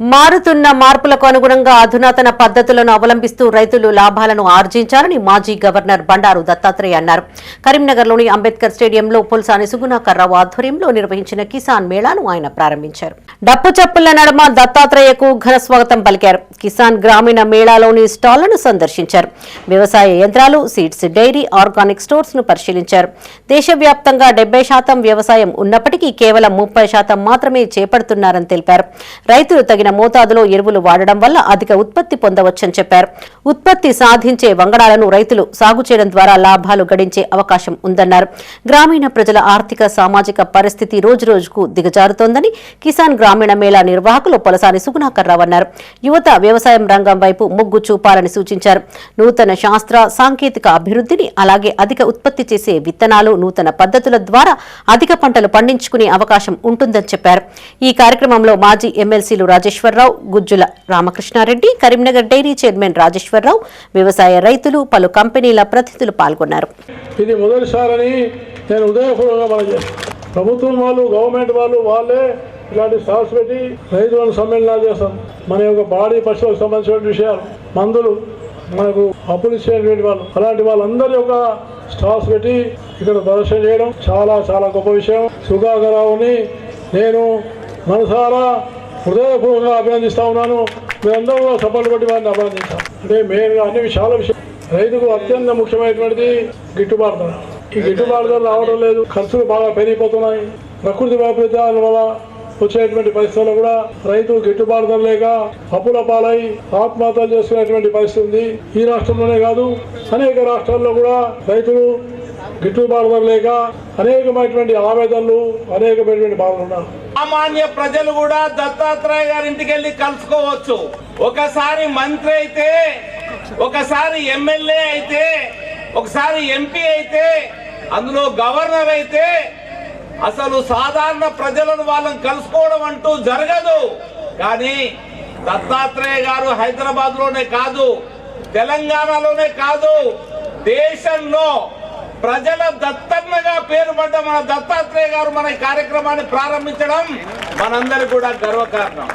మారుతున్న మార్పులకు అనుగుణంగా అధునాతన పద్ధతులను అవలంబిస్తూ రైతులు లాభాలను ఆర్జించాలని మాజీ గవర్నర్ బండారు దత్తాత్రేయ అన్నారు. కరీంనగర్లోని అంబేద్కర్ స్టేడియంలో పుల్సాని సుగుణాకర్రావు ఆధ్వర్యంలో నిర్వహించిన కిసాన్ మేళాను ఆయన ప్రారంభించారు. డప్పు చప్పుల నడమ దత్తాత్రేయకు ఘన స్వాగతం పలికారు. కిసాన్ గ్రామీణ మేళాలోని స్టాళ్ళను సందర్శించారు. వ్యవసాయ యంత్రాలు సీడ్స్ డైరీ ఆర్గానిక్ స్టోర్స్ను పరిశీలించారు. దేశవ్యాప్తంగా డెబ్బై శాతం వ్యవసాయం ఉన్నప్పటికీ కేవలం ముప్పై శాతం మాత్రమే చేపడుతున్నారని తెలిపారు. రైతులు తగిన మోతాదులో ఎరువులు వాడడం వల్ల అధిక ఉత్పత్తి పొందవచ్చని చెప్పారు. ఉత్పత్తి సాధించే వంగడాలను రైతులు సాగు చేయడం ద్వారా లాభాలు గడించే అవకాశం ఉందన్నారు. గ్రామీణ ప్రజల ఆర్థిక సామాజిక పరిస్థితి రోజురోజుకు దిగజారుతోందని కిసాన్ గ్రామీణ మేళా నిర్వాహకులు పొలసాని సుగుణాకర్రావు అన్నారు. యువత వ్యవసాయం రంగం వైపు మొగ్గు చూపాలని సూచించారు. నూతన శాస్త్ర సాంకేతిక అభివృద్ధిని అలాగే అధిక ఉత్పత్తి చేసే విత్తనాలు నూతన పద్ధతుల ద్వారా అధిక పంటలు పండించుకునే అవకాశం ఉంటుందని చెప్పారు. ఈ కార్యక్రమంలో మాజీ ఎమ్మెల్సీలు రాజేశ్వరరావు గుజ్జుల రామకృష్ణారెడ్డి కరీంనగర్ డైరీ చైర్మన్ రాజేశ్వరరావు వ్యవసాయ రైతులు పలు కంపెనీల ప్రతినిధులు పాల్గొన్నారు. ఇది మొదటిసారని నేను ఉదయపూర్వకంగా ప్రభుత్వం వాళ్ళు గవర్నమెంట్ వాళ్ళు వాళ్ళే ఇలాంటి స్టాల్స్ పెట్టి రైతులను సమ్మేళనాలు చేస్తాం మన యొక్క బాడీ పశువులకు సంబంధించిన విషయాలు మందులు మనకు అప్పులు ఇచ్చేటువంటి వాళ్ళు అలాంటి వాళ్ళందరి యొక్క స్టాల్స్ పెట్టి ఇక్కడ ప్రదర్శన చేయడం చాలా చాలా గొప్ప విషయం. సుఖాగరావుని నేను మనసారా హృదయపూర్వకంగా అభినందిస్తా ఉన్నాను. మీరందరూ సపోర్ట్ కొట్టి వారిని అభినందించాం అంటే మెయిన్గా అన్ని విషయాల విషయం. రైతుకు అత్యంత ముఖ్యమైనటువంటిది గిట్టుబాటు ధర. ఈ గిట్టుబాటు ధర రావడం లేదు. ఖర్చులు బాగా పెరిగిపోతున్నాయి. ప్రకృతి వైపరీత్యాల వల్ల వచ్చేటువంటి పరిస్థితుల్లో కూడా రైతు గిట్టుబాటు ధర లేక అప్పుల పాలై ఆత్మహత్యలు చేసుకునేటువంటి పరిస్థితి ఉంది. ఈ రాష్ట్రంలోనే కాదు అనేక రాష్ట్రాల్లో కూడా రైతులు గిట్టుబాటు ధర లేక అనేకమైనటువంటి ఆవేదనలు అనేకమైనటువంటి బాధలు ఉన్నారు. సామాన్య ప్రజలు కూడా దత్తాత్రేయ గారింటికి వెళ్ళి కలుసుకోవచ్చు. ఒకసారి మంత్రి అయితే ఒకసారి ఎమ్మెల్యే అయితే ఒకసారి ఎంపీ అయితే అందులో గవర్నర్ అయితే అసలు సాధారణ ప్రజలను వాళ్ళని కలుసుకోవడం అంటూ జరగదు. కానీ దత్తాత్రేయ గారు హైదరాబాద్లోనే కాదు తెలంగాణలోనే కాదు దేశంలో ప్రజల దత్తన్నగా పేరు పడ్డ మన దత్తాత్రేయ గారు మన కార్యక్రమాన్ని ప్రారంభించడం మనందరి కూడా గర్వకారణం.